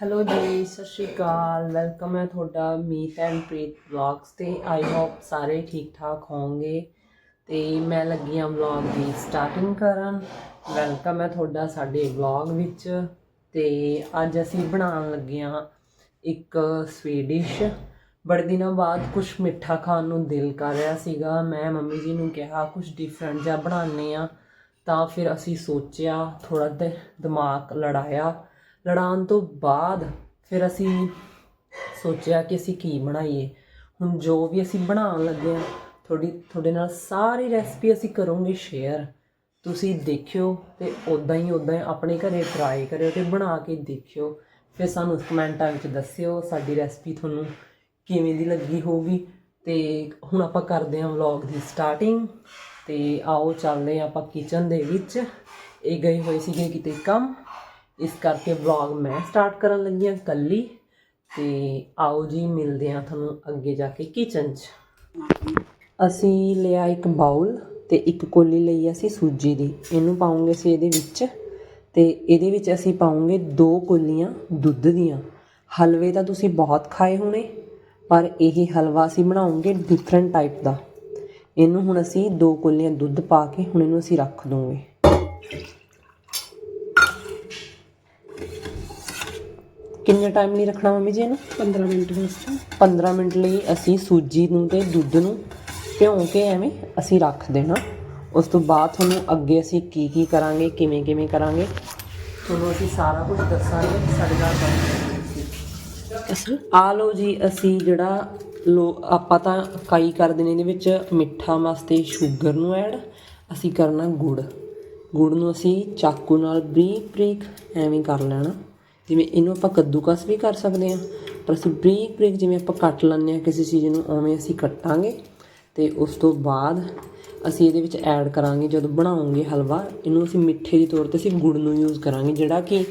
Hello ਜੀ, ਸਤਿ ਸ਼੍ਰੀ ਅਕਾਲ। Welcome ਹੈ ਤੁਹਾਡਾ ਮੀਤ ਐਂਡ ਪ੍ਰੀਤ ਵਲੌਗਸ ਤੇ ਆਈ ਹੋਪ ਸਾਰੇ ਠੀਕ ਠਾਕ ਹੋਵੋਗੇ। ਤੇ ਮੈਂ ਲੱਗੀ ਹਾਂ ਵਲੌਗ ਦੀ ਸਟਾਰਟਿੰਗ ਕਰਨ। ਵੈਲਕਮ ਹੈ ਤੁਹਾਡਾ ਸਾਡੇ ਵਲੌਗ ਵਿੱਚ। ਤੇ ਅੱਜ ਅਸੀਂ ਬਣਾਉਣ ਲੱਗੇ ਹਾਂ ਇੱਕ ਸਵੀਟ ਡਿਸ਼ ਬੜੇ ਦਿਨਾਂ ਬਾਅਦ ਕੁਝ ਮਿੱਠਾ ਖਾਣ ਨੂੰ ਦਿਲ ਕਰ ਰਿਹਾ ਸੀਗਾ। ਮੈਂ ਮੰਮੀ ਜੀ ਨੂੰ ਕਿਹਾ ਕੁਝ ਡਿਫਰੈਂਟ ਜਿਹਾ ਬਣਾਉਂਦੇ ਆ ਤਾਂ ਫਿਰ ਅਸੀਂ ਸੋਚਿਆ ਥੋੜਾ ਦਿਮਾਗ ਲੜਾਇਆ। ਲੜਾਉਣ ਤੋਂ ਬਾਅਦ ਫਿਰ ਅਸੀਂ ਸੋਚਿਆ ਕਿ ਅਸੀਂ ਕੀ ਬਣਾਈਏ। ਹੁਣ ਜੋ ਵੀ ਅਸੀਂ ਬਣਾਉਣ ਲੱਗੇ ਹਾਂ, ਤੁਹਾਡੀ, ਤੁਹਾਡੇ ਨਾਲ ਸਾਰੀ ਰੈਸਪੀ ਅਸੀਂ ਕਰੋਗੇ ਸ਼ੇਅਰ ਤੁਸੀਂ ਦੇਖਿਓ ਤੇ ਉਦਾਂ ਹੀ ਉਦਾਂ ਹੀ ਆਪਣੇ ਘਰੇ ਟਰਾਈ ਕਰਿਓ ਤੇ ਬਣਾ ਕੇ ਦੇਖਿਓ। ਫਿਰ ਸਾਨੂੰ ਕਮੈਂਟਾਂ ਵਿੱਚ ਦੱਸਿਓ ਸਾਡੀ ਰੈਸਪੀ ਤੁਹਾਨੂੰ ਕਿਵੇਂ ਦੀ ਲੱਗੀ ਹੋਊਗੀ। ਤੇ ਹੁਣ ਆਪਾਂ ਕਰਦੇ ਹਾਂ ਵਲੌਗ ਦੀ ਸਟਾਰਟਿੰਗ ਤੇ ਆਓ ਚੱਲਦੇ ਹਾਂ ਆਪਾਂ ਕਿਚਨ ਦੇ ਵਿੱਚ। ਇਹ ਗਏ ਹੋਏ ਸੀਗੇ ਕਿਤੇ ਕੰਮ। ਇਸ ਕਰਕੇ ਵਲੌਗ ਮੈਂ ਸਟਾਰਟ ਕਰਨ ਲੱਗੀ ਹਾਂ ਕੱਲੀ ਤੇ ਆਓ ਜੀ, ਮਿਲਦੇ ਹਾਂ ਤੁਹਾਨੂੰ ਅੱਗੇ ਜਾ ਕੇ ਕਿਚਨ 'ਚ। ਅਸੀਂ ਲਿਆ ਇੱਕ ਬਾਉਲ ਤੇ ਇੱਕ ਕੋਲੀ ਲਈ ਅਸੀਂ ਸੂਜੀ ਦੀ। ਇਹਨੂੰ ਪਾਉਂਗੇ ਅਸੀਂ ਇਹਦੇ ਵਿੱਚ ਤੇ ਇਹਦੇ ਵਿੱਚ ਅਸੀਂ ਪਾਉਂਗੇ ਦੋ ਕੋਲੀਆਂ ਦੁੱਧ ਦੀਆਂ। ਹਲਵੇ ਤਾਂ ਤੁਸੀਂ ਬਹੁਤ ਖਾਏ ਹੋਣੇ, ਪਰ ਇਹ ਹਲਵਾ ਅਸੀਂ ਬਣਾਉਂਗੇ ਡਿਫਰੈਂਟ ਟਾਈਪ ਦਾ। ਇਹਨੂੰ ਹੁਣ ਅਸੀਂ ਦੋ ਕੋਲੀਆਂ ਦੁੱਧ ਪਾ ਕੇ ਹੁਣ ਇਹਨੂੰ ਅਸੀਂ ਰੱਖ ਦੂੰਗੇ। ਕਿੰਨੇ ਟਾਈਮ ਲਈ ਰੱਖਣਾ ਮੰਮੀ ਜੀ ਇਹਨੂੰ? 15 ਮਿੰਟ ਵਾਸਤੇ 15 ਮਿੰਟ ਲਈ ਅਸੀਂ ਸੂਜੀ ਨੂੰ ਤੇ ਦੁੱਧ ਨੂੰ ਭਿਉਂ ਕੇ ਐਵੇਂ ਅਸੀਂ ਰੱਖ ਦੇਣਾ। ਉਸ ਤੋਂ ਬਾਅਦ ਤੁਹਾਨੂੰ ਅੱਗੇ ਅਸੀਂ ਕੀ ਕੀ ਕਰਾਂਗੇ ਕਿਵੇਂ ਕਿਵੇਂ ਕਰਾਂਗੇ ਤੁਹਾਨੂੰ ਅਸੀਂ ਸਾਰਾ ਕੁਝ ਦੱਸਾਂਗੇ ਸਾਡੇ ਨਾਲ ਬਣੇ ਅਸੀਂ ਆ ਲਓ ਜੀ ਅਸੀਂ ਜਿਹੜਾ ਲੋ ਆਪਾਂ ਤਾਂ ਕਾਈ ਕਰਦੇ ਨੇ ਇਹਦੇ ਵਿੱਚ ਮਿੱਠਾ ਵਾਸਤੇ ਸ਼ੂਗਰ ਨੂੰ ਐਡ ਅਸੀਂ ਕਰਨਾ ਗੁੜ। ਗੁੜ ਨੂੰ ਅਸੀਂ ਚਾਕੂ ਨਾਲ ਬਰੀਕ ਬਰੀਕ ਐਵੇਂ ਕਰ ਲੈਣਾ। ਜਿਵੇਂ ਇਹਨੂੰ ਆਪਾਂ ਕੱਦੂਕਸ ਵੀ ਕਰ ਸਕਦੇ ਹਾਂ, ਪਰ ਅਸੀਂ ਬਰੀਕ ਬਰੀਕ ਜਿਵੇਂ ਆਪਾਂ ਕੱਟ ਲੈਂਦੇ ਹਾਂ ਕਿਸੇ ਚੀਜ਼ ਨੂੰ, ਉਵੇਂ ਅਸੀਂ ਕੱਟਾਂਗੇ ਤੇ ਉਸ ਤੋਂ ਬਾਅਦ ਅਸੀਂ ਇਹਦੇ ਵਿੱਚ ਐਡ ਕਰਾਂਗੇ ਜਦੋਂ ਬਣਾਉਂਗੇ ਹਲਵਾ, ਇਹਨੂੰ ਅਸੀਂ ਮਿੱਠੇ ਦੇ ਤੌਰ ਤੇ ਅਸੀਂ ਗੁੜ ਨੂੰ ਯੂਜ਼ ਕਰਾਂਗੇ, ਜਿਹੜਾ ਕਿ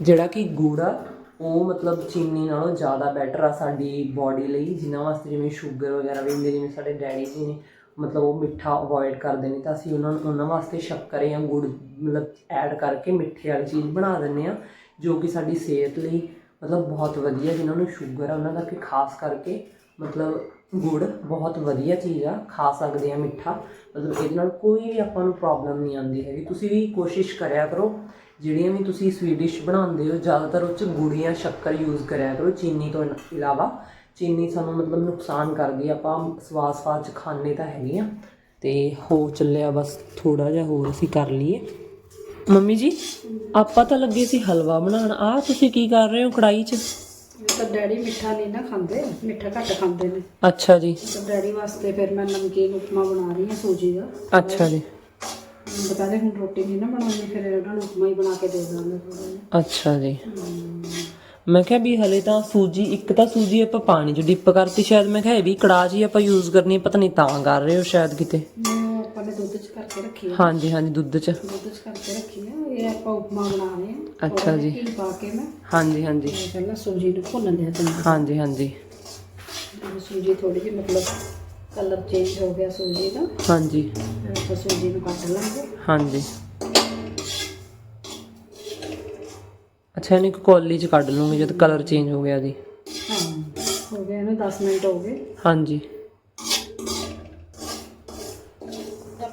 ਜਿਹੜਾ ਕਿ ਗੁੜ ਆ, ਉਹ ਮਤਲਬ ਚੀਨੀ ਨਾਲੋਂ ਜ਼ਿਆਦਾ ਬੈਟਰ ਆ ਸਾਡੀ ਬਾਡੀ ਲਈ, ਜਿਨ੍ਹਾਂ ਵਾਸਤੇ ਜਿਵੇਂ ਸ਼ੂਗਰ ਵਗੈਰਾ ਵੀ ਹੁੰਦੇ, ਜਿਵੇਂ ਸਾਡੇ ਡੈਡੀ ਜੀ ਨੇ ਮਤਲਬ ਉਹ ਮਿੱਠਾ ਅਵੋਇਡ ਕਰਦੇ ਨੇ, ਤਾਂ ਅਸੀਂ ਉਹਨਾਂ ਨੂੰ, ਉਹਨਾਂ ਵਾਸਤੇ ਸ਼ੱਕਰ ਜਾਂ ਗੁੜ ਮਤਲਬ ਐਡ ਕਰਕੇ ਮਿੱਠੇ ਵਾਲੀ ਚੀਜ਼ ਬਣਾ ਦਿੰਦੇ ਆ ਜੋ ਕਿ ਸਾਡੀ ਸਿਹਤ ਲਈ ਮਤਲਬ ਬਹੁਤ ਵਧੀਆ, ਜਿਨ੍ਹਾਂ ਨੂੰ ਸ਼ੂਗਰ ਆ, ਉਹਨਾਂ ਦਾ ਕਿ ਖਾਸ ਕਰਕੇ ਮਤਲਬ ਗੁੜ ਬਹੁਤ ਵਧੀਆ ਚੀਜ਼ ਆ, ਖਾ ਸਕਦੇ ਆ ਮਿੱਠਾ। ਮਤਲਬ ਇਹਦੇ ਨਾਲ ਕੋਈ ਵੀ ਆਪਾਂ ਨੂੰ ਪ੍ਰੋਬਲਮ ਨਹੀਂ ਆਉਂਦੀ ਹੈਗੀ। ਤੁਸੀਂ ਵੀ ਕੋਸ਼ਿਸ਼ ਕਰਿਆ ਕਰੋ, ਜਿਹੜੀਆਂ ਵੀ ਤੁਸੀਂ ਸਵੀਟ ਡਿਸ਼ ਬਣਾਉਂਦੇ ਹੋ, ਜ਼ਿਆਦਾਤਰ ਉਹ 'ਚ ਗੁੜ ਜਾਂ ਸ਼ੱਕਰ ਯੂਜ਼ ਕਰਿਆ ਕਰੋ, ਚੀਨੀ ਤੋਂ ਇਲਾਵਾ। ਚੀਨੀ ਸਾਨੂੰ ਮਤਲਬ ਨੁਕਸਾਨ ਕਰਦੀ ਆ, ਆਪਾਂ ਸਵਾਦ ਸਵਾਦ 'ਚ ਖਾਣੇ ਤਾਂ ਹੈਗੇ ਆ। ਤੇ ਹੋ ਚੱਲਿਆ ਬਸ ਥੋੜਾ ਜਿਹਾ ਹੋਰ ਅਸੀਂ ਕਰ ਲਈਏ। ਮੰਮੀ ਜੀ ਆਪਾਂ ਤਾਂ ਲੱਗੇ ਸੀ ਹਲਵਾ ਬਣਾਉਣ। ਆ ਤੁਸੀਂ ਕੀ ਕਰ ਰਹੇ ਹੋ ਕੜਾਈ 'ਚ? ਤਾਂ ਡੈਡੀ ਮਿੱਠਾ ਨਹੀਂ ਨਾ ਖਾਂਦੇ ਮਿੱਠਾ ਘੱਟ ਖਾਂਦੇ ਨੇ। ਅੱਛਾ ਜੀ। ਤਾਂ ਡੈਡੀ ਵਾਸਤੇ ਫਿਰ ਮੈਂ ਨਮਕੀਨ ਉਪਮਾ ਬਣਾ ਰਹੀ ਹਾਂ ਸੂਜੀ ਦਾ। ਅੱਛਾ ਜੀ। ਬਤਾਦੇ ਹੁਣ ਰੋਟੀ ਨਹੀਂ ਨਾ ਬਣਾਉਣੀ ਫਿਰ ਇਹਨਾਂ ਨੂੰ ਉਪਮਾ ਹੀ ਬਣਾ ਕੇ ਦੇ ਦਾਂਗੇ। ਥੋੜਾ ਜਿਹਾ ਅੱਛਾ ਜੀ। ਮੈਂ ਕਿਹਾ ਵੀ ਹਲੇ ਤਾਂ ਸੂਜੀ ਇੱਕ ਤਾਂ ਸੂਜੀ ਆਪਾਂ ਪਾਣੀ 'ਚ ਡਿਪ ਕਰਤੀ ਸ਼ਾਇਦ ਮੈਂ ਕਿਹਾ ਇਹ ਵੀ ਕੜਾਹ ਹੀ ਆਪਾਂ ਯੂਜ਼ ਕਰਨੀ ਪਤਾ ਨਹੀਂ ਤਾਂ ਕਰ ਰਹੇ ਹੋ ਸ਼ਾਇਦ ਕਿਤੇ। ਆਪਾਂ ਨੇ ਦੁੱਧ 'ਚ ਕਰਕੇ ਰੱਖੀ ਆ ਹਾਂਜੀ ਹਾਂਜੀ ਦੁੱਧ 'ਚ। ਦੁੱਧ 'ਚ ਕਰਕੇ ਰੱਖੀ ਆ ਇਹ ਆਪਾਂ ਉਪਮਾ ਬਣਾ ਰਹੇ ਹਾਂ। ਅੱਛਾ ਜੀ। ਘੀ ਪਾ ਕੇ ਮੈਂ ਹਾਂਜੀ ਹਾਂਜੀ। ਪਹਿਲਾਂ ਸੂਜੀ ਨੂੰ ਭੁੰਨ ਲਿਆ ਚੰਗੀ ਹਾਂਜੀ ਹਾਂਜੀ। ਸੂਜੀ ਥੋੜੀ ਜਿਹੀ ਮਤਲਬ ਕਲਰ ਚੇਂਜ ਹੋ ਗਿਆ ਸੂਜੀ ਦਾ ਹਾਂਜੀ। ਫਿਰ ਆਪਾਂ ਸੂਜੀ ਨੂੰ ਕੱਟ ਲਾਂਗੇ। ਹਾਂਜੀ। ਅੱਛਾ ਇਹਨੂੰ ਇੱਕ ਕੌਲੀ 'ਚ ਕੱਢ ਲੂੰਗੀ ਜਦ ਕਲਰ ਚੇਂਜ ਹੋ ਗਿਆ ਜੀ। ਹਾਂ ਹੋ ਗਏ ਇਹਨੂੰ 10 ਮਿੰਟ ਹੋ ਗਏ। ਹਾਂਜੀ।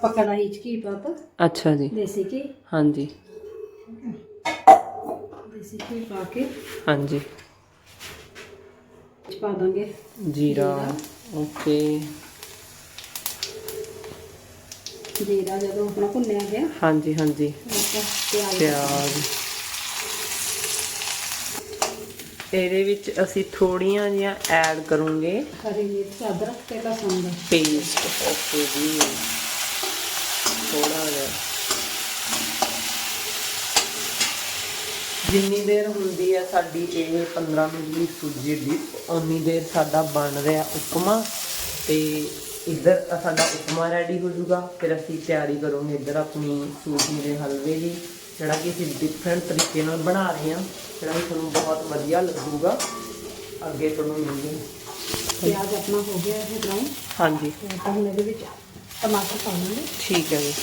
ਆਪਾਂ ਕੜਾਹੀ 'ਚ ਘੀ ਪਾਤਾ ਅੱਛਾ ਜੀ। ਦੇਸੀ ਘੀ। ਹਾਂਜੀ। ਦੇਸੀ ਘੀ ਪਾ ਕੇ ਹਾਂਜੀ। ਚ ਪਾ ਦਾਂਗੇ। ਜੀਰਾ। ਓਕੇ। ਜੀਰਾ ਜਦੋਂ ਆਪਣਾ ਭੁੰਨਿਆ ਗਿਆ। ਹਾਂਜੀ ਹਾਂਜੀ। ਆਪਾਂ ਪਿਆਜ਼। ਪਿਆਜ਼। ਇਹਦੇ ਵਿੱਚ ਅਸੀਂ ਥੋੜੀਆਂ ਜਿਹੀਆਂ ਐਡ ਕਰੂੰਗੇ। ਹਰੀ ਮਿਰਚ ਅਦਰਕ ਤੇ ਲਸਣ ਦਾ। ਪੇਸਟ। ਓਕੇ ਜੀ। ਥੋੜਾ ਜਿਹਾ ਜਿੰਨੀ ਦੇਰ ਹੁੰਦੀ ਹੈ ਸਾਡੀ ਇਹ 15 ਮਿੰਟ ਦੀ ਸੂਜੀ ਡਿਪ ਉਨੀ ਦੇਰ ਸਾਡਾ ਬਣ ਰਿਹਾ ਉਪਮਾ। ਤੇ ਇੱਧਰ ਸਾਡਾ ਉਪਮਾ ਰੈਡੀ ਹੋ ਜਾਊਗਾ। ਫਿਰ ਅਸੀਂ ਤਿਆਰੀ ਕਰੂਗੇ ਇੱਧਰ ਆਪਣੀ ਸੂਜੀ ਦੇ ਹਲਵੇ ਦੀ ਜਿਹੜਾ ਕਿ ਅਸੀਂ ਡਿਫਰੈਂਟ ਤਰੀਕੇ ਨਾਲ ਬਣਾ ਰਹੇ ਹਾਂ। ਜਿਹੜਾ ਕਿ ਤੁਹਾਨੂੰ ਬਹੁਤ ਵਧੀਆ ਲੱਗੂਗਾ। ਅੱਗੇ ਤੁਹਾਨੂੰ ਮਿਲੂਗੀ ਪਿਆਜ਼ ਆਪਣਾ ਹੋ ਗਿਆ ਹੈ ਬਰਾਊਨ ਹਾਂਜੀ। ਤੇ ਹੁਣ ਇਹਦੇ ਵਿੱਚ ਟਮਾਟਰ ਪਾ ਲਾਂਗੇ ਠੀਕ ਹੈ ਜੀ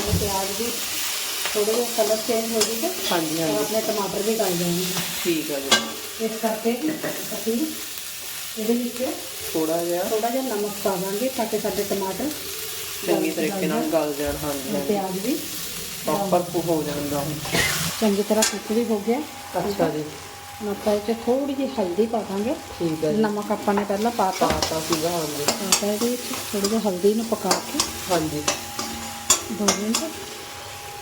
ਇਹ ਪਿਆਜ਼ ਵੀ ਥੋੜਾ ਜਿਹਾ ਕਲਰ ਚੇਂਜ ਹੋ ਜਾਏਗਾ ਹਾਂਜੀ ਤਾਂ ਹਾਂਜੀ ਆਪਣੇ ਟਮਾਟਰ ਵੀ ਗਲ ਜਾਣਗੇ ਠੀਕ ਹੈ ਜੀ ਇਸ ਕਰਕੇ ਅਸੀਂ ਇਹਦੇ ਵਿੱਚ ਥੋੜਾ ਜਿਹਾ ਥੋੜਾ ਜਿਹਾ ਨਮਕ ਪਾ ਦਾਂਗੇ ਤਾਂ ਕਿ ਸਾਡੇ ਟਮਾਟਰ ਚੰਗੀ ਤਰੀਕੇ ਨਾਲ ਗਲ ਜਾਣ ਹਾਂਜੀ ਹਾਂਜੀ ਪਿਆਜ਼ ਵੀ ਪ੍ਰੋਪਰ ਹੋ ਜਾਣ ਬਰਾਊਨ ਚੰਗੀ ਤਰ੍ਹਾਂ ਕੁੱਕ ਵੀ ਹੋ ਗਿਆ ਅੱਛਾ ਜੀ ਹੁਣ ਆਪਾਂ ਇਹ 'ਚ ਥੋੜੀ ਜਿਹੀ ਹਲਦੀ ਪਾ ਦਾਂਗੇ। ਠੀਕ ਹੈ ਨਮਕ ਆਪਾਂ ਨੇ ਪਹਿਲਾਂ ਪਾਤਾ ਪਾਤਾ ਸੀਗਾ ਹਾਂਜੀ। ਪਾਤਾ ਇਹਦੇ ਵਿੱਚ ਥੋੜੀ ਜਿਹੀ ਹਲਦੀ ਨੂੰ ਪਕਾ ਕੇ। ਹਾਂਜੀ। ਦੋ ਮਿੰਟ।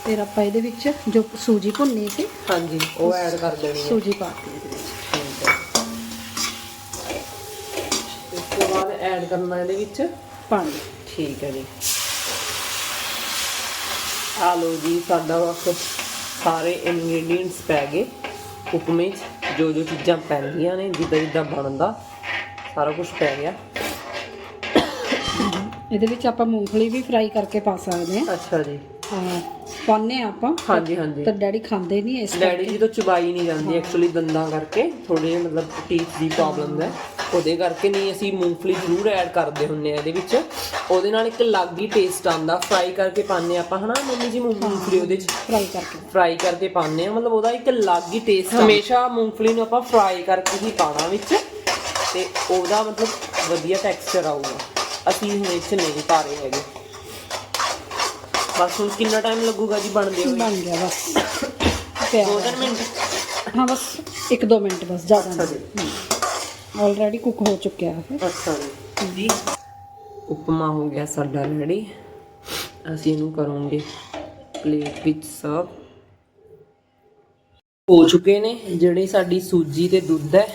ਫਿਰ ਆਪਾਂ ਇਹਦੇ ਵਿੱਚ ਜੋ ਸੂਜੀ ਭੁੰਨੀ ਸੀ ਹਾਂਜੀ ਉਹ ਐਡ ਕਰ ਦੇਣੀ ਹੈ। ਸੂਜੀ ਪਾ ਦਿੱਤੀ ਇਹਦੇ ਵਿੱਚ। ਠੀਕ ਹੈ। ਇਸ ਤੋਂ ਬਾਅਦ ਐਡ ਕਰਨਾ ਇਹਦੇ ਵਿੱਚ ਪਾਣੀ। ਠੀਕ ਹੈ ਜੀ। ਆ ਜੀ ਸਾਡਾ ਬਸ ਸਾਰੇ ਇਨਗਰੀਡੀਅੰਟਸ ਪੈ ਗਏ। ਉਪਮੇ 'ਚ। ਜੋ ਜੋ ਚੀਜ਼ਾਂ ਪੈਂਦੀਆਂ ਨੇ ਜਿੱਦਾਂ ਜਿੱਦਾਂ ਬਣਦਾ ਸਾਰਾ ਕੁਝ ਪੈ ਗਿਆ। ਇਹਦੇ ਵਿੱਚ ਆਪਾਂ ਮੂੰਗਫਲੀ ਵੀ ਫਰਾਈ ਕਰਕੇ ਪਾ ਸਕਦੇ ਹਾਂ। ਅੱਛਾ ਜੀ। ਹਾਂ ਪਾਉਂਦੇ ਹਾਂ ਆਪਾਂ। ਹਾਂਜੀ ਹਾਂਜੀ। ਤਾਂ ਡੈਡੀ ਖਾਂਦੇ ਨਹੀਂ ਇਸ ਡੈਡੀ ਜੀ ਤੋਂ ਚਬਾਈ ਨਹੀਂ ਜਾਂਦੀ ਐਕਚੁਅਲੀ ਦੰਦਾਂ ਕਰਕੇ ਥੋੜੇ ਮਤਲਬ ਟੀਥ ਦੀ ਪ੍ਰੋਬਲਮ ਹੈ। ਉਹਦੇ ਕਰਕੇ ਨਹੀਂ ਅਸੀਂ ਮੂੰਗਫਲੀ ਜ਼ਰੂਰ ਐਡ ਕਰਦੇ ਹੁੰਨੇ ਆ ਇਹਦੇ ਵਿੱਚ। ਉਹਦੇ ਨਾਲ ਇੱਕ ਅਲੱਗ ਹੀ ਟੇਸਟ ਆਂਦਾ ਫਰਾਈ ਕਰਕੇ ਪਾਉਂਦੇ ਆਪਾਂ ਹਨਾ ਮੰਮੀ ਜੀ ਮੂੰਗਫਲੀ ਉਹਦੇ 'ਚ? ਫਰਾਈ ਕਰਕੇ। ਫਰਾਈ ਕਰਕੇ ਪਾਉਂਦੇ ਆ। ਮਤਲਬ ਉਹਦਾ ਇੱਕ ਅਲੱਗ ਹੀ ਟੇਸਟ ਹਮੇਸ਼ਾ ਮੂੰਗਫਲੀ ਨੂੰ ਆਪਾਂ ਫਰਾਈ ਕਰਕੇ ਹੀ ਪਾਣਾ ਵਿੱਚ। ਤੇ ਉਹਦਾ ਮਤਲਬ ਵਧੀਆ ਟੈਕਸਚਰ ਆਊਗਾ। ਅਸੀਂ ਹੁਣ ਇਹ 'ਚ ਨਹੀਂ ਪਾ ਰਹੇ ਹੈਗੇ। ਬਸ ਹੁਣ ਕਿੰਨਾ ਟਾਈਮ ਲੱਗੂਗਾ ਜੀ ਬਣਦੇ ਹੋਏ? ਬਣ ਗਿਆ ਬਸ। ਤਿੰਨ ਮਿੰਟ। ਹਾਂ ਬਸ 1-2 ਮਿੰਟ ਬਸ ਜ਼ਿਆਦਾ ਅੱਛਾ ਜੀ। ਨਹੀਂ ਆਲਰੇਡੀ ਕੁੱਕ ਹੋ ਚੁੱਕਿਆ ਹੈ। ਅੱਛਾ ਜੀ। ਉਪਮਾ ਹੋ ਗਿਆ ਸਾਡਾ ਰੈਡੀ। ਅਸੀਂ ਇਹਨੂੰ ਕਰਾਂਗੇ ਪਲੇਟ ਵਿੱਚ ਸਰਵ। ਹੋ ਚੁੱਕੇ ਨੇ ਜਿਹੜੇ ਸਾਡੀ ਸੂਜੀ ਤੇ ਦੁੱਧ ਹੈ।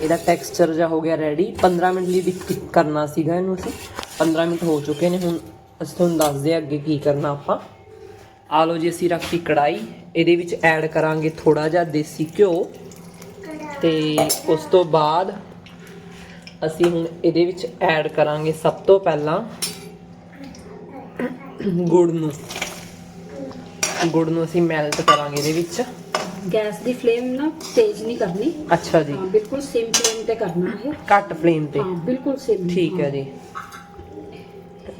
ਇਹਦਾ ਟੈਕਸਚਰ ਜਿਹਾ ਹੋ ਗਿਆ ਰੈਡੀ 15 ਮਿੰਟ ਲਈ ਵਿੱਚ ਕਰਨਾ ਸੀਗਾ ਇਹਨੂੰ ਅਸੀਂ। 15 ਮਿੰਟ ਹੋ ਚੁੱਕੇ ਨੇ। ਹੁਣ ਅਸੀਂ ਤੁਹਾਨੂੰ ਦੱਸਦੇ ਹਾਂ ਅੱਗੇ ਕੀ ਕਰਨਾ ਆਪਾਂ। ਆ ਲਓ ਜੀ, ਅਸੀਂ ਰੱਖੀ ਕੜਾਈ ਇਹਦੇ ਵਿੱਚ ਐਡ ਕਰਾਂਗੇ ਥੋੜਾ ਜਿਹਾ ਦੇਸੀ ਘਿਓ। ਤੇ ਉਸ ਤੋਂ ਬਾਅਦ ਅਸੀਂ ਹੁਣ ਇਹਦੇ ਵਿੱਚ ਐਡ ਕਰਾਂਗੇ ਸਭ ਤੋਂ ਪਹਿਲਾਂ ਗੁੜ ਨੂੰ। ਗੁੜ ਨੂੰ ਅਸੀਂ ਮੈਲਟ ਕਰਾਂਗੇ ਇਹਦੇ ਵਿੱਚ। ਗੈਸ ਦੀ ਫਲੇਮ ਨਾ ਤੇਜ਼ ਨਹੀਂ ਕਰਨੀ। ਅੱਛਾ ਜੀ। ਹਾਂ ਬਿਲਕੁਲ ਸਿਮ ਫਲੇਮ ਤੇ ਕਰਨਾ ਹੈ ਘੱਟ ਫਲੇਮ ਤੇ। ਹਾਂ ਬਿਲਕੁਲ ਸਿਮ ਠੀਕ ਹੈ ਜੀ।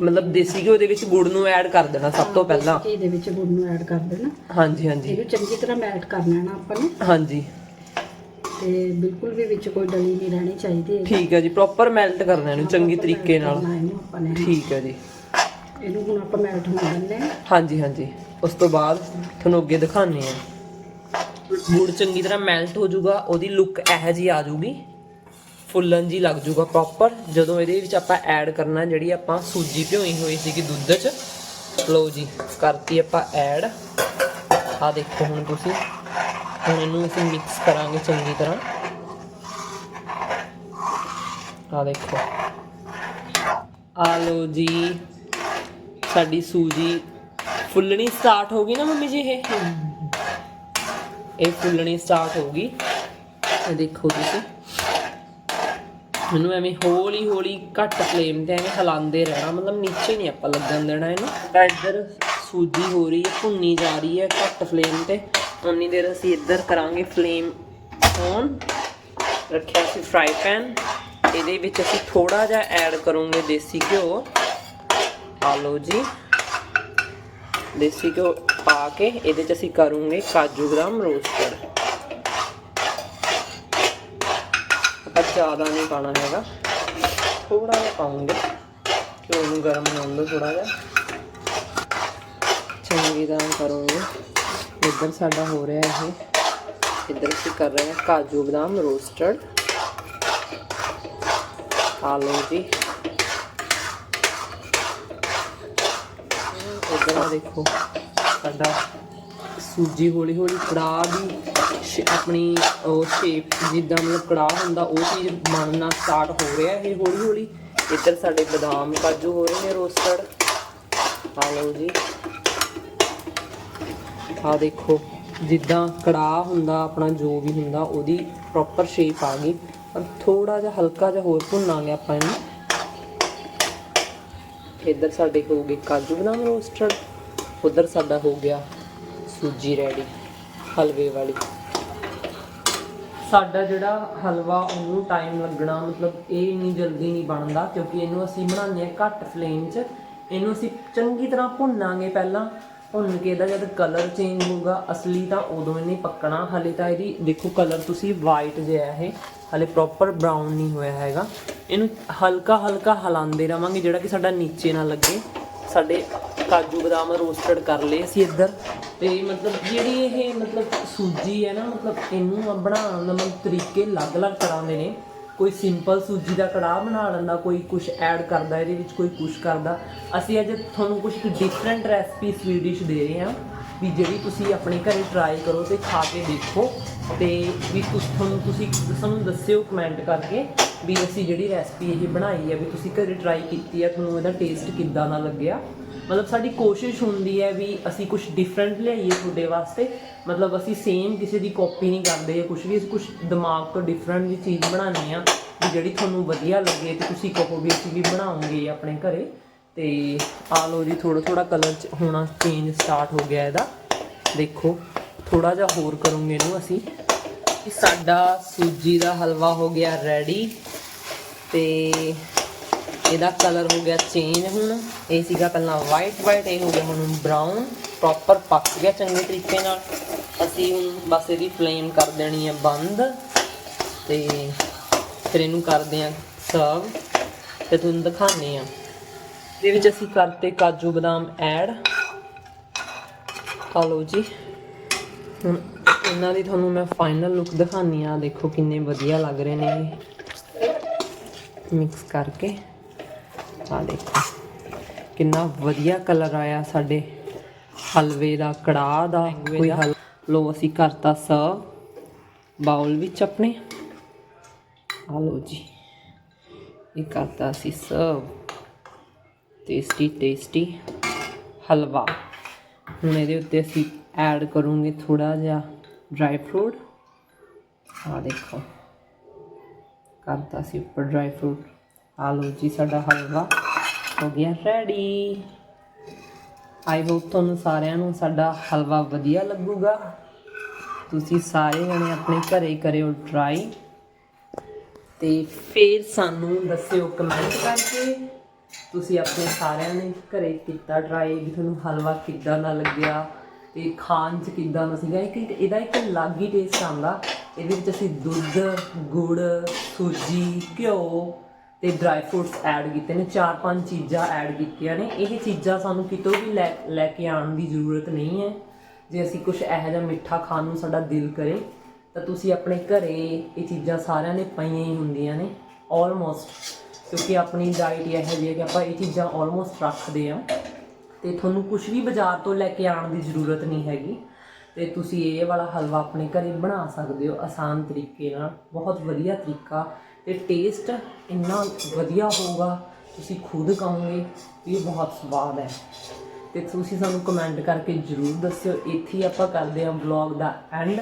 ਮਤਲਬ ਦੇਸੀ ਘਿਓ ਦੇ ਵਿੱਚ ਗੁੜ ਨੂੰ ਐਡ ਕਰ ਦੇਣਾ ਸਭ ਤੋਂ ਪਹਿਲਾਂ। ਇਹਦੇ ਵਿੱਚ ਗੁੜ ਨੂੰ ਐਡ ਕਰ ਦੇਣਾ। ਹਾਂਜੀ ਹਾਂਜੀ। ਇਹਨੂੰ ਚੰਗੀ ਤਰ੍ਹਾਂ ਮੈਲਟ ਹੈ ਨਾ ਆਪਾਂ ਨੇ। ਹਾਂਜੀ। ਤੇ ਬਿਲਕੁਲ ਵੀ ਵਿੱਚ ਕੋਈ ਡਲੀ ਨਹੀਂ ਰਹਿਣੀ ਚਾਹੀਦੀ ਹੈ ਠੀਕ ਹੈ ਜੀ ਪ੍ਰੋਪਰ ਮੈਲਟ ਕਰਨਾ ਇਹਨੂੰ ਚੰਗੀ ਤਰੀਕੇ ਨਾਲ। ਠੀਕ ਹੈ ਜੀ। ਇਹਨੂੰ ਹੁਣ ਆਪਾਂ ਮੈਲਟ ਹੋਣ ਦਿੰਦੇ ਹਾਂ ਹਾਂਜੀ ਹਾਂਜੀ। ਉਸ ਤੋਂ ਬਾਅਦ ਤੁਹਾਨੂੰ ਅੱਗੇ ਦਿਖਾਉਂਦੇ ਆ ਗੁੜ ਚੰਗੀ ਤਰ੍ਹਾਂ ਮੈਲਟ ਹੋ ਜਾਊਗਾ ਉਹਦੀ ਲੁੱਕ ਇਹੋ ਜੀ ਆ ਜਾਊਗੀ। ਫੁੱਲਣ ਜੀ ਲੱਗ ਜਾਊਗਾ ਪ੍ਰੋਪਰ ਜਦੋਂ ਇਹਦੇ ਵਿੱਚ ਆਪਾਂ ਐਡ ਕਰਨਾ ਜਿਹੜੀ ਆਪਾਂ ਸੂਜੀ ਭਿਓਈ ਹੋਈ ਸੀਗੀ ਦੁੱਧ 'ਚ। ਲਓ ਜੀ ਕਰਤੀ ਆਪਾਂ ਐਡ ਆ ਦੇਖੋ ਹੁਣ ਤੁਸੀਂ। ਹੁਣ ਇਹਨੂੰ ਅਸੀਂ ਮਿਕਸ ਕਰਾਂਗੇ ਚੰਗੀ ਤਰ੍ਹਾਂ। ਆ ਦੇਖੋ। ਆ ਲਓ ਜੀ, ਸਾਡੀ ਸੂਜੀ ਫੁੱਲਣੀ ਸਟਾਰਟ ਹੋ ਗਈ ਨਾ ਮੰਮੀ ਜੀ ਇਹ? ਇਹ ਫੁੱਲਣੀ ਸਟਾਰਟ ਹੋ ਗਈ। ਇਹ ਦੇਖੋ ਤੁਸੀਂ। ਇਹਨੂੰ ਐਵੇਂ ਹੌਲੀ ਹੌਲੀ ਘੱਟ ਫਲੇਮ ਤੇ ਐਵੇਂ ਹਲਾਉਂਦੇ ਰਹਿਣਾ, ਮਤਲਬ ਨੀਚੇ ਨਹੀਂ ਆਪਾਂ ਲੱਗਣ ਦੇਣਾ ਇਹਨੂੰ। ਤਾਂ ਇੱਧਰ ਸੂਜੀ ਹੋ ਰਹੀ ਹੈ, ਭੁੰਨੀ ਜਾ ਰਹੀ ਹੈ ਘੱਟ ਫਲੇਮ ਤੇ। ਉਨੀ ਦੇਰ ਅਸੀਂ ਇੱਧਰ ਕਰਾਂਗੇ ਫਲੇਮ ਔਨ ਰੱਖਿਆ ਸੀ ਫਰਾਈ ਪੈਨ ਇਹਦੇ ਵਿੱਚ ਅਸੀਂ ਥੋੜਾ ਜਿਹਾ ਐਡ ਕਰੂੰਗੇ ਦੇਸੀ ਘਿਓ। ਪਾ ਲਓ ਜੀ। ਦੇਸੀ ਘਿਓ ਪਾ ਕੇ ਇਹਦੇ ਚ ਅਸੀਂ ਕਰੂੰਗੇ ਕਾਜੂ ਬਦਾਮ ਰੋਸਟਡ ਆਪਾਂ ਜ਼ਿਆਦਾ ਨਹੀਂ ਪਾਣਾ ਹੈਗਾ। ਥੋੜਾ ਜਿਹਾ ਪਾਉਂਗੇ। ਘਿਓ ਨੂੰ ਗਰਮ ਹੋਣ ਦੋ ਥੋੜਾ ਜਿਹਾ। ਚੰਗੀ ਤਰ੍ਹਾਂ ਕਰੂੰਗੇ ਇੱਧਰ ਸਾਡਾ ਹੋ ਰਿਹਾ ਇਹ। ਇੱਧਰ ਅਸੀਂ ਕਰ ਰਹੇ ਹਾਂ ਕਾਜੂ ਬਦਾਮ ਰੋਸਟਡ। ਆ ਲਓ ਜੀ। ਇੱਧਰ ਆ ਦੇਖੋ, ਸਾਡਾ ਸੂਜੀ ਹੌਲੀ ਹੌਲੀ ਕੜਾਹ ਦੀ ਸ਼- ਆਪਣੀ ਉਹ ਸ਼ੇਪ ਜਿੱਦਾਂ ਮਤਲਬ ਕੜਾਹ ਹੁੰਦਾ, ਉਹ ਚੀਜ਼ ਬਣਨਾ ਸਟਾਰਟ ਹੋ ਰਿਹਾ ਇਹ ਹੌਲੀ ਹੌਲੀ। ਇੱਧਰ ਸਾਡੇ ਬਦਾਮ ਕਾਜੂ ਹੋ ਰਹੇ ਨੇ ਰੋਸਟਡ। ਆ ਲਓ ਜੀ। ਆ ਦੇਖੋ। ਜਿੱਦਾਂ ਕੜਾਹ ਹੁੰਦਾ, ਆਪਣਾ ਜੋ ਵੀ ਹੁੰਦਾ, ਉਹਦੀ ਪ੍ਰੋਪਰ ਸ਼ੇਪ ਆ ਗਈ। ਪਰ ਥੋੜਾ ਜਿਹਾ ਹਲਕਾ ਜਿਹਾ ਹੋਰ ਭੁੰਨਾਂਗੇ ਆਪਾਂ ਇਹਨੂੰ। ਇੱਧਰ ਸਾਡੇ ਹੋ ਗਏ ਕਾਜੂ ਬਦਾਮ ਰੋਸਟਡ ਉਧਰ ਸਾਡਾ ਹੋ ਗਿਆ ਸੂਜੀ ਰੈਡੀ, ਹਲਵੇ ਵਾਲੀ। ਸਾਡਾ ਜਿਹੜਾ ਹਲਵਾ, ਉਹਨੂੰ ਟਾਈਮ ਲੱਗਣਾ, ਮਤਲਬ ਇਹ ਇੰਨੀ ਜਲਦੀ ਨਹੀਂ ਬਣਦਾ, ਕਿਉਂਕਿ ਇਹਨੂੰ ਅਸੀਂ ਬਣਾਉਂਦੇ ਹਾਂ ਘੱਟ ਫਲੇਮ 'ਚ। ਇਹਨੂੰ ਅਸੀਂ ਚੰਗੀ ਤਰ੍ਹਾਂ ਭੁੰਨਾਂਗੇ ਪਹਿਲਾਂ। ਭੁੰਨ ਕੇ ਇਹਦਾ ਜਦ ਕਲਰ ਚੇਂਜ ਹੋਊਗਾ, ਅਸਲੀ ਤਾਂ ਉਦੋਂ ਇਹਨੇ ਪੱਕਣਾ। ਹਲੇ ਤਾਂ ਇਹਦੀ, ਦੇਖੋ ਕਲਰ ਤੁਸੀਂ ਵਾਈਟ ਜਿਹਾ ਹੈ ਹਲੇ ਪ੍ਰੋਪਰ ਬਰਾਊਨ ਨਹੀਂ ਹੋਇਆ ਹੈਗਾ। ਇਹਨੂੰ ਹਲਕਾ ਹਲਕਾ ਹਲਾਉਂਦੇ ਰਵਾਂਗੇ, ਜਿਹੜਾ ਕਿ ਸਾਡਾ ਨੀਚੇ ਨਾ ਲੱਗੇ। ਸਾਡੇ ਕਾਜੂ ਬਦਾਮ ਰੋਸਟਡ ਕਰ ਲਏ ਅਸੀਂ ਇੱਧਰ। ਤੇ ਮਤਲਬ ਜਿਹੜੀ ਇਹ ਮਤਲਬ ਸੂਜੀ ਹੈ ਨਾ, ਮਤਲਬ ਇਹਨੂੰ ਬਣਾਉਣ ਦਾ ਮਤਲਬ ਤਰੀਕੇ ਅਲੱਗ-ਅਲੱਗ ਤਰ੍ਹਾਂ ਦੇ ਨੇ। ਕੋਈ ਸਿੰਪਲ ਸੂਜੀ ਦਾ ਕੜਾਹ ਬਣਾ ਲੈਂਦਾ, ਕੋਈ ਕੁਝ ਐਡ ਕਰਦਾ, ਇਹਦੇ ਵਿੱਚ ਕੋਈ ਕੁਝ ਕਰਦਾ। ਅਸੀਂ ਅੱਜ ਤੁਹਾਨੂੰ ਕੁਝ ਡਿਫਰੈਂਟ ਰੈਸਪੀ ਸਵੀਟ ਡਿਸ਼ ਦੇ ਰਹੇ ਹਾਂ ਵੀ ਜਿਹੜੀ ਤੁਸੀਂ ਆਪਣੇ ਘਰੇ ਟਰਾਈ ਕਰੋ ਤੇ ਖਾ ਕੇ ਦੇਖੋ ਤੇ ਵੀ ਤੁਸੀਂ, ਤੁਹਾਨੂੰ ਤੁਸੀਂ, ਸਾਨੂੰ ਦੱਸਿਓ ਕਮੈਂਟ ਕਰਕੇ ਵੀ ਅਸੀਂ ਜਿਹੜੀ ਰੈਸਪੀ ਇਹ ਬਣਾਈ ਹੈ, ਵੀ ਤੁਸੀਂ ਘਰੇ ਟਰਾਈ ਕੀਤੀ ਹੈ, ਤੁਹਾਨੂੰ ਇਹਦਾ ਟੇਸਟ ਕਿੱਦਾਂ ਦਾ ਲੱਗਿਆ? ਮਤਲਬ ਸਾਡੀ ਕੋਸ਼ਿਸ਼ ਹੁੰਦੀ ਹੈ ਵੀ ਅਸੀਂ ਕੁਝ ਡਿਫਰੈਂਟ ਲਿਆਈਏ ਤੁਹਾਡੇ ਵਾਸਤੇ। ਮਤਲਬ ਅਸੀਂ ਸੇਮ ਕਿਸੇ ਦੀ ਕਾਪੀ ਨਹੀਂ ਕਰਦੇ ਜਾਂ ਕੁਝ ਵੀ, ਅਸੀਂ ਕੁਝ ਦਿਮਾਗ ਤੋਂ ਡਿਫਰੈਂਟ ਦੀ ਚੀਜ਼ ਬਣਾਉਂਦੇ ਆ ਵੀ ਜਿਹੜੀ ਤੁਹਾਨੂੰ ਵਧੀਆ ਲੱਗੇ ਤੇ ਤੁਸੀਂ ਕਹੋ ਵੀ ਅਸੀਂ ਵੀ ਬਣਾਉਂਗੇ ਆਪਣੇ ਘਰੇ। ਤੇ ਆ ਲੋ ਜੀ ਥੋੜਾ ਥੋੜਾ ਕਲਰ 'ਚ ਹੋਣਾ ਚੇਂਜ ਸਟਾਰਟ ਹੋ ਗਿਆ ਇਹਦਾ। ਦੇਖੋ ਥੋੜਾ ਜਿਹਾ ਹੋਰ ਕਰੂੰਗੇ ਇਹਨੂੰ ਅਸੀਂ। ਸਾਡਾ ਸੂਜੀ ਦਾ ਹਲਵਾ ਹੋ ਗਿਆ ਰੈਡੀ ਤੇ ਇਹਦਾ ਕਲਰ ਹੋ ਗਿਆ ਚੇਂਜ ਹੁਣ। ਇਹ ਸੀਗਾ ਪਹਿਲਾਂ ਵਾਈਟ ਵਾਈਟ ਇਹ ਹੋ ਗਿਆ ਹੁਣ ਬਰਾਊਨ ਪ੍ਰੋਪਰ ਪੱਕ ਗਿਆ ਚੰਗੇ ਤਰੀਕੇ ਨਾਲ। ਅਸੀਂ ਹੁਣ ਬਸ ਇਹਦੀ ਫਲੇਮ ਕਰ ਦੇਣੀ ਹੈ ਬੰਦ। ਤੇ ਫਿਰ ਇਹਨੂੰ ਕਰਦੇ ਹਾਂ ਸਰਵ ਤੇ ਤੁਹਾਨੂੰ ਦਿਖਾਉਂਦੇ ਹਾਂ ਇਹਦੇ ਵਿੱਚ ਅਸੀਂ ਕਰਤੇ ਕਾਜੂ ਬਦਾਮ ਐਡ ਆ ਲਓ ਜੀ। ਹੁਣ ਇਹਨਾਂ ਦੀ ਤੁਹਾਨੂੰ ਮੈਂ ਫਾਈਨਲ ਲੁੱਕ ਦਿਖਾਉਂਦੀ ਆ। ਦੇਖੋ ਕਿੰਨੇ ਵਧੀਆ ਲੱਗ ਰਹੇ ਨੇ ਮਿਕਸ ਕਰਕੇ। ਆ ਦੇਖੋ। ਕਿੰਨਾ ਵਧੀਆ ਕਲਰ ਆਇਆ ਸਾਡੇ ਹਲਵੇ ਦਾ ਕੜਾਹ ਦਾ ਕੋਈ ਹਲ ਲੋ ਅਸੀਂ ਕਰਤਾ ਸਰਵ ਬਾਉਲ ਵਿੱਚ ਆਪਣੇ। ਆ ਲੋ ਜੀ। ਇਹ ਕਰਤਾ ਅਸੀਂ ਸਰਵ ਟੇਸਟੀ ਟੇਸਟੀ ਹਲਵਾ। ਹੁਣ ਇਹਦੇ ਉੱਤੇ ਅਸੀਂ ਐਡ ਕਰੂੰਗੇ ਥੋੜਾ ਜਿਹਾ ਡਰਾਈ ਫਰੂਟ ਆ ਦੇਖੋ। ਕਰਤਾ ਸੀ ਉੱਪਰ ਡਰਾਈ ਫਰੂਟ ਆ ਲਓ ਜੀ, ਸਾਡਾ ਹਲਵਾ ਹੋ ਗਿਆ ਰੈਡੀ ਆਈ ਹੋਪ ਤੁਹਾਨੂੰ ਸਾਰਿਆਂ ਨੂੰ ਸਾਡਾ ਹਲਵਾ ਵਧੀਆ ਲੱਗੂਗਾ। ਤੁਸੀਂ ਸਾਰੇ ਜਣੇ ਆਪਣੇ ਘਰੇ ਕਰਿਓ ਟਰਾਈ ਤੇ ਫਿਰ ਸਾਨੂੰ ਦੱਸਿਓ ਕਮੈਂਟ ਕਰਕੇ। ਤੁਸੀਂ ਆਪਣੇ ਸਾਰਿਆਂ ਨੇ ਘਰੇ ਕੀਤਾ ਟਰਾਈ ਵੀ ਤੁਹਾਨੂੰ ਹਲਵਾ ਕਿੱਦਾਂ ਦਾ ਲੱਗਿਆ ਤੇ ਖਾਣ ਚ ਕਿੱਦਾਂ ਦਾ ਸੀਗਾ। ਇੱਕ ਇਹਦਾ ਇੱਕ ਅਲੱਗ ਹੀ ਟੇਸਟ ਆਉਂਦਾ। ਇਹਦੇ ਵਿੱਚ ਅਸੀਂ ਦੁੱਧ, ਗੁੜ, ਸੂਜੀ, ਘਿਓ ਤੇ ਡਰਾਈ ਫਰੂਟਸ ਐਡ ਕੀਤੇ ਨੇ, ਚਾਰ ਪੰਜ ਚੀਜ਼ਾਂ ਐਡ ਕੀਤੀਆਂ ਨੇ। ਇਹ ਚੀਜ਼ਾਂ ਸਾਨੂੰ ਕਿਤੋਂ ਵੀ ਲੈ ਲੈ ਕੇ ਆਉਣ ਦੀ ਜ਼ਰੂਰਤ ਨਹੀਂ ਹੈ। ਜੇ ਅਸੀਂ ਕੁਝ ਇਹੋ ਜਿਹਾ ਮਿੱਠਾ ਖਾਣ ਨੂੰ ਸਾਡਾ ਦਿਲ ਕਰੇ, ਤਾਂ ਤੁਸੀਂ ਆਪਣੇ ਘਰੇ ਇਹ ਚੀਜ਼ਾਂ ਸਾਰਿਆਂ ਨੇ ਪਈਆਂ ਹੀ ਹੁੰਦੀਆਂ ਨੇ ਆਲਮੋਸਟ ਕਿਉਂਕਿ ਆਪਣੀ ਡਾਈਟ ਇਹ ਜਿਹੀ ਹੈ ਕਿ ਆਪਾਂ ਇਹ ਚੀਜ਼ਾਂ ਆਲਮੋਸਟ ਰੱਖਦੇ ਆ ਤੇ ਤੁਹਾਨੂੰ ਕੁਝ ਵੀ ਬਾਜ਼ਾਰ ਤੋਂ ਲੈ ਕੇ ਆਉਣ ਦੀ ਜ਼ਰੂਰਤ ਨਹੀਂ ਹੈਗੀ। ਤੇ ਤੁਸੀਂ ਇਹ ਵਾਲਾ ਹਲਵਾ ਆਪਣੇ ਘਰੇ ਬਣਾ ਸਕਦੇ ਹੋ, ਆਸਾਨ ਤਰੀਕੇ ਨਾਲ, ਬਹੁਤ ਵਧੀਆ ਤਰੀਕਾ। ਤੇ ਟੇਸਟ ਇੰਨਾ ਵਧੀਆ ਹੋਊਗਾ, ਤੁਸੀਂ ਖੁਦ ਕਹੋਗੇ ਵੀ ਇਹ ਬਹੁਤ ਸਵਾਦ ਹੈ। ਤੇ ਤੁਸੀਂ ਸਾਨੂੰ ਕਮੈਂਟ ਕਰਕੇ ਜਰੂਰ ਦੱਸਿਓ, ਇੱਥੇ ਆਪਾਂ ਕਰਦੇ ਹਾਂ ਵਲੌਗ ਦਾ ਐਂਡ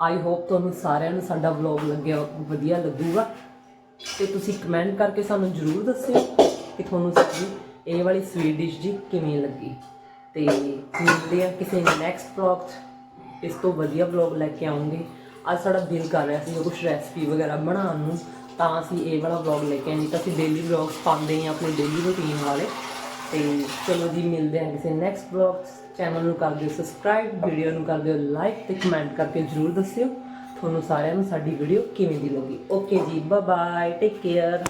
ਆਈ ਹੋਪ ਤੁਹਾਨੂੰ ਸਾਰਿਆਂ ਨੂੰ ਸਾਡਾ ਵਲੌਗ ਲੱਗਿਆ, ਵਧੀਆ ਲੱਗੂਗਾ। ਤੇ ਤੁਸੀਂ ਕਮੈਂਟ ਕਰਕੇ ਸਾਨੂੰ ਜਰੂਰ ਦੱਸਿਓ ਕਿ ਤੁਹਾਨੂੰ ਸਾਡੀ ਇਹ ਵਾਲੀ ਸਵੀਟ ਡਿਸ਼ ਜੀ ਕਿਵੇਂ ਲੱਗੀ। ਤੇ ਮਿਲਦੇ ਆ ਕਿਸੇ ਨੈਕਸਟ ਵਲੌਗ 'ਚ। ਇਸ ਤੋਂ ਵਧੀਆ ਵਲੌਗ ਲੈ ਕੇ ਆਉਂਗੇ। ਅੱਜ ਸਾਡਾ ਦਿਲ ਕਰ ਰਿਹਾ ਸੀ ਕੁਝ ਰੈਸਪੀ ਵਗੈਰਾ ਬਣਾਉਣ ਨੂੰ। ਤਾਂ ਅਸੀਂ ਇਹ ਵਾਲਾ ਵਲੌਗ ਲੈ ਕੇ ਆਏ ਨਹੀਂ ਤਾਂ ਅਸੀਂ ਡੇਲੀ ਵਲੌਗਸ ਪਾਉਂਦੇ ਹਾਂ ਆਪਣੇ ਡੇਲੀ ਰੁਟੀਨ ਵਾਲੇ। ਤੇ ਚਲੋ ਜੀ, ਮਿਲਦੇ ਹਾਂ ਕਿਸੇ ਨੈਕਸਟ ਵਲੌਗ ਚੈਨਲ ਨੂੰ ਕਰ ਦਿਓ ਸਬਸਕ੍ਰਾਈਬ ਵੀਡੀਓ ਨੂੰ ਕਰ ਦਿਓ ਲਾਈਕ ਤੇ ਕਮੈਂਟ ਕਰਕੇ ਜਰੂਰ ਦੱਸਿਓ। ਤੁਹਾਨੂੰ ਸਾਰਿਆਂ ਨੂੰ ਸਾਡੀ ਵੀਡੀਓ ਕਿਵੇਂ ਦੀ ਲੱਗੀ। ਓਕੇ ਜੀ ਬਾਏ ਬਾਏ ਟੇਕ ਕੇਅਰ